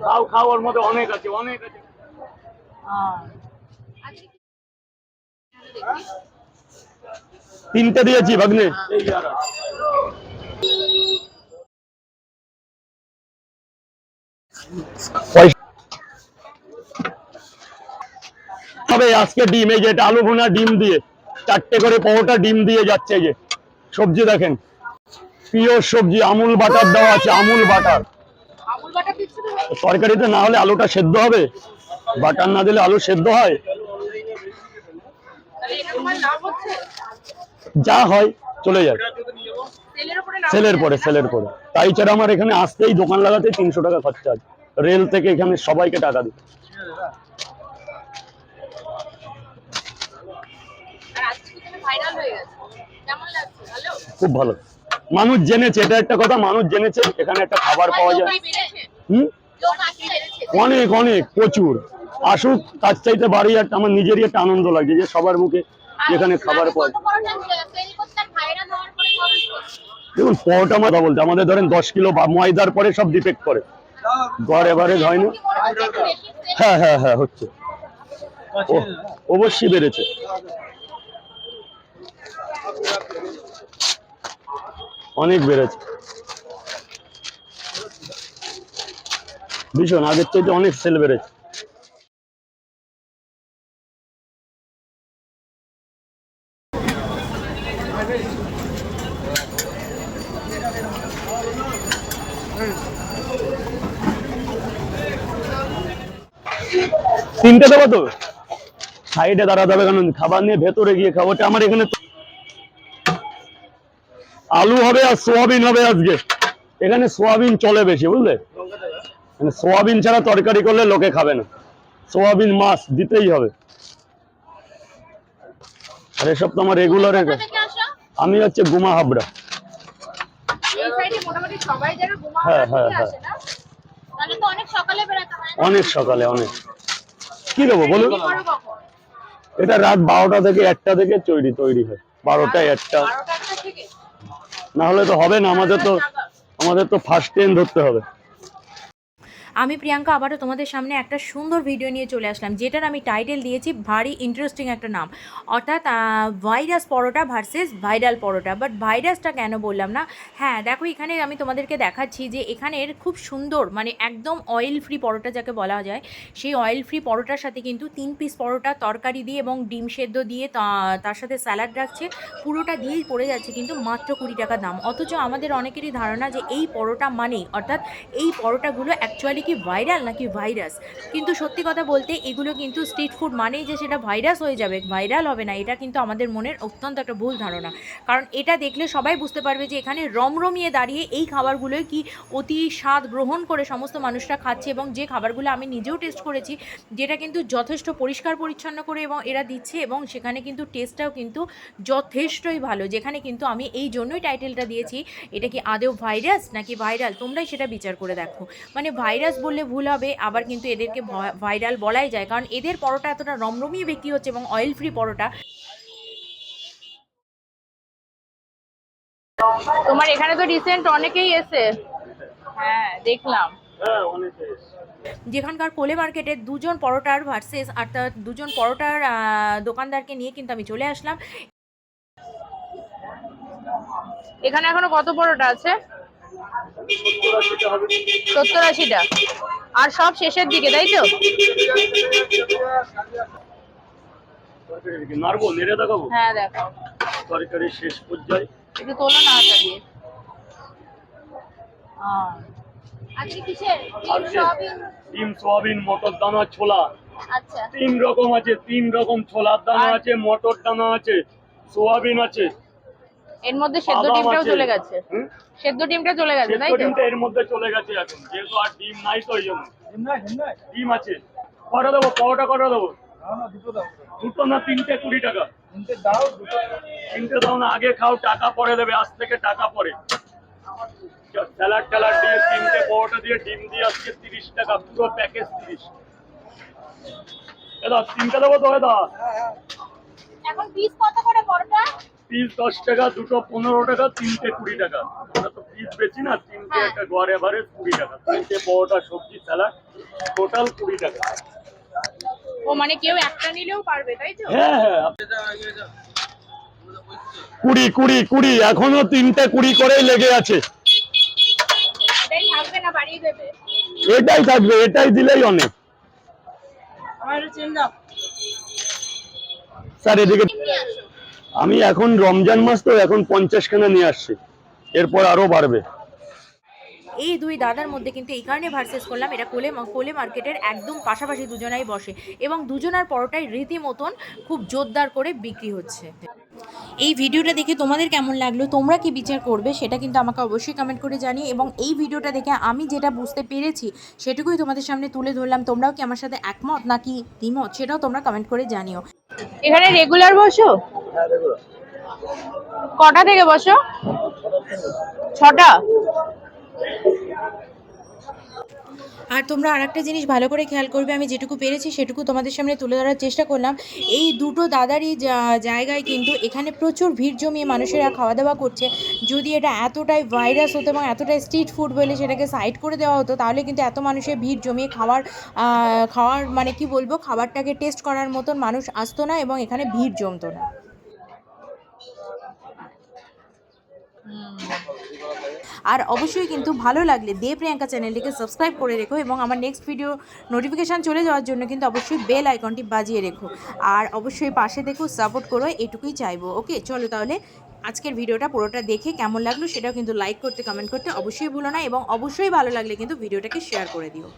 খাও খাও ওর মধ্যে অনেক আছে অনেক আছে। তিনটে দিয়েছি ভাগ্নে। তবে আজকে ডিম এই যে এটা আলু ভুনা ডিম দিয়ে চারটে করে পরোটা ডিম দিয়ে যাচ্ছে এই যে। সবজি দেখেন। পিওর সবজি আমুল বাটার দেওয়া আছে আমুল বাটার। আমুল বাটার দিচ্ছ? তরকারিতে না হলে আলুটা সেদ্ধ হবে বাটার না দিলে আলু সেদ্ধ হয়। যা হয় চলে যায়। সেলের পরে? সেলের পরে। তাই ছাড়া আমার এখানে আসতেই দোকান লাগাতে তিনশো টাকা খরচা আছে। রেল থেকে এখানে সবাইকে টাকা ভালো? খুব ভালো। মানুষ জেনেছে এটা একটা কথা মানুষ জেনেছে এখানে একটা খাবার পাওয়া যায়। হুম? অনেক অনেক, প্রচুর। আসুক, তার চাইতে বাড়ি একটা, আমার নিজেরই একটা আনন্দ লাগছে যে সবার মুখে যেখানে খাবার পরে দেখুন, পরোটা কথা বলতে, আমাদের ধরেন দশ কিলো ময়দার পরে সব ডিফেক্ট করে। গড় এভারেজ হয় না। হ্যাঁ হ্যাঁ হ্যাঁ হচ্ছে। অবশ্যই বেড়েছে। অনেক বেড়েছে। ভীষণ, আগের চাইতে অনেক সেল বেড়েছে। তিনটে দেবো তো? সাইডে দাঁড়াতে হবে কারণ খাবার নিয়ে ভেতরে গিয়ে খাব আমার এখানে আলু হবে আর সোয়াবিন হবে আজকে। এখানে সোয়াবিন চলে বেশি, বুঝলে? মানে সোয়াবিন ছাড়া তরকারি করলে লোকে খাবে না। সোয়াবিন মাছ দিতেই হবে। আর এসব তো আমার রেগুলার আমি হচ্ছে গুমা হাবড়া। হ্যাঁ, হ্যাঁ, তাহলে তো অনেক সকালে হয়? অনেক কি দেবো বলুন? এটা রাত বারোটা থেকে একটা থেকে তৈরি তৈরি হয়। বারোটা একটা না হলে তো হবে না আমাদের তো আমাদের তো ফার্স্ট ট্রেন ধরতে হবে। আমি প্রিয়াঙ্কা আবারও তোমাদের সামনে একটা সুন্দর ভিডিও নিয়ে চলে আসলাম, যেটার আমি টাইটেল দিয়েছি ভারী ইন্টারেস্টিং একটা নাম। অর্থাৎ virus paratha versus viral paratha. But ভাইরাসটা কেন বললাম না? হ্যাঁ দেখো এখানে আমি তোমাদেরকে দেখাচ্ছি যে এখানের খুব সুন্দর মানে একদম অয়েল ফ্রি পরোটা যাকে বলা যায়, সেই অয়েল ফ্রি পরোটার সাথে কিন্তু তিন পিস পরোটা তরকারি দিয়ে এবং ডিম সেদ্ধ দিয়ে তার সাথে স্যালাড রাখছে। পুরোটা দিয়েই পড়ে যাচ্ছে কিন্তু মাত্র কুড়ি টাকা দাম। অথচ আমাদের অনেকেরই ধারণা যে এই পরোটা মানেই, অর্থাৎ এই পরোটাগুলো অ্যাকচুয়ালি কি ভাইরাল নাকি ভাইরাস কিন্তু সত্যি কথা বলতে এগুলো কিন্তু স্ট্রিট ফুড মানেই যে সেটা ভাইরাস হয়ে যাবে ভাইরাল হবে না, এটা কিন্তু আমাদের মনের অত্যন্ত একটা ভুল ধারণা। কারণ এটা দেখলে সবাই বুঝতে পারবে যে এখানে রমরমিয়ে দাঁড়িয়ে এই খাবারগুলোই কি অতি স্বাদ গ্রহণ করে সমস্ত মানুষরা খাচ্ছে এবং যে খাবারগুলো আমি নিজেও টেস্ট করেছি, যেটা কিন্তু যথেষ্ট পরিষ্কার পরিচ্ছন্ন করে এবং এরা দিচ্ছে এবং সেখানে কিন্তু টেস্টটাও কিন্তু যথেষ্টই ভালো, যেখানে কিন্তু আমি এই জন্যই টাইটেলটা দিয়েছি, এটা কি আদেও ভাইরাস নাকি ভাইরাল তোমরাই সেটা বিচার করে দেখো। মানে ভাইরাস বললে ভুল হবে আবার কিন্তু এদেরকে ভাইরাল বলাই যায়। কারণ এদের পরোটা এতটা রমরমিয়ে বিক্রি হচ্ছে এবং অয়েল ফ্রি পরোটা। তোমার এখানে তো রিসেন্ট অনেকেই এসে হ্যাঁ দেখলাম। হ্যাঁ যেখানকার কোলে মার্কেটে দুজন পরোটার ভার্সেস অর্থাৎ দুজন পরোটার আহ, দোকানদারকে নিয়ে কিন্তু আমি চলে আসলাম। এখানে এখনও কত পরোটা আছে? সত্তর আশিটা আর সব শেষের দিকে তাই তো? নাড়বো নেড়ে দেখাবো? হ্যাঁ দেখো তরকারি শেষ পর্যায়ে। একটু তোলো না হাতা দিয়ে। আজকে কিসের? ডিম সোয়াবিন? মটর দানা ছোলা। আচ্ছা। তিন রকম আছে তিন রকম ছোলার দানা আছে মটর দানা আছে সোয়াবিন আছে। এর মধ্যে সেদ্ধ ডিমটাও চলে গেছে। সেদ্ধ ডিমটা চলে গেছে তাই তো? ডিমটা এর মধ্যে চলে গেছে এখন। যেহেতু আর ডিম নাই তো ওই জন্য। ডিম আছে। কটা দেবো? পরোটা কটা দেবো? দুটো না তিনটে কুড়ি টাকা? তিনটে দাও না আগে খাও টাকা পরে দেবে আজ থেকে টাকা পরে। স্যালাড ট্যালাড দিয়ে তিনটে পরোটা দিয়ে ডিম দিয়ে আজকে তিরিশ টাকা পুরো প্যাকেজ তিরিশ। দাদা তিনটে দেবো তো দাদা এখন পিস কত করে পরোটা? পিস দশ টাকা দুটো পনেরো টাকা তিনটে কুড়ি টাকা। আমরা তো পিস বেচি না তিনটে হ্যাঁ। একটা গড় এভারেজ কুড়ি টাকা। তিনটে পরোটা সবজি স্যালাড টোটাল কুড়ি টাকা। ও মানে কেউ একটা নিলেও পারবে তাই তো? হ্যাঁ হ্যাঁ। কুড়ি কুড়ি কুড়ি। এখনও তিনটে কুড়ি করেই লেগে আছে। এটাই থাকবে এটাই দিলেই অনেক। স্যার এদিকে আমি এখন রমজান মাস তো এখন পঞ্চাশ খানা নিয়ে আসছি। এরপর আরও বাড়বে। এই দুই দাদার মধ্যে কিন্তু এই কারণে ভার্সেস করলাম এটা কোলে কোলে মার্কেটের একদম পাশাপাশি দুজনাই বসে এবং দুজনার পরোটাই রীতিমতন খুব জোরদার করে বিক্রি হচ্ছে। এই ভিডিওটা দেখে তোমাদের কেমন লাগল? তোমরা কি বিচার করবে? সেটা কিন্তু আমাকে অবশ্যই কমেন্ট করে জানিও এবং এই ভিডিওটা দেখে আমি যেটা বুঝতে পেরেছি, সেটুকুই তোমাদের সামনে তুলে ধরলাম। তোমরাও কি আমার সাথে একমত নাকি দ্বিমত? সেটাও তোমরা কমেন্ট করে জানিও। এখানে রেগুলার বসো? কটা থেকে বসো? ছটা? আর তোমরা আরেকটা জিনিস ভালো করে খেয়াল করবে, আমি যেটুকু পেরেছি সেটুকু তোমাদের সামনে তুলে ধরার চেষ্টা করলাম। এই দুটো দাদারই জায়গায় কিন্তু এখানে প্রচুর ভিড় জমিয়ে মানুষেরা খাওয়া দাওয়া করছে। যদি এটা এতটাই ভাইরাস হতো এবং এতটাই স্ট্রিট ফুড বলে সেটাকে সাইড করে দেওয়া হতো, তাহলে কিন্তু এত মানুষের ভিড় জমিয়ে খাওয়ার খাওয়ার মানে কি বলব, খাবারটাকে টেস্ট করার মতন মানুষ আসতো না এবং এখানে ভিড় জমতো না। আর অবশ্যই কিন্তু ভালো লাগলে দে প্রিয়াঙ্কা চ্যানেলটিকে সাবস্ক্রাইব করে রেখো এবং আমার নেক্সট ভিডিও নোটিফিকেশান চলে যাওয়ার জন্য কিন্তু অবশ্যই বেল আইকনটি বাজিয়ে রেখো। আর অবশ্যই পাশে দেখো সাপোর্ট করো, এটুকুই চাইব। ওকে চলো তাহলে আজকের ভিডিওটা পুরোটা দেখে কেমন লাগল সেটাও কিন্তু লাইক করতে কমেন্ট করতে অবশ্যই ভুলো না এবং অবশ্যই ভালো লাগলে কিন্তু ভিডিওটাকে শেয়ার করে দিও।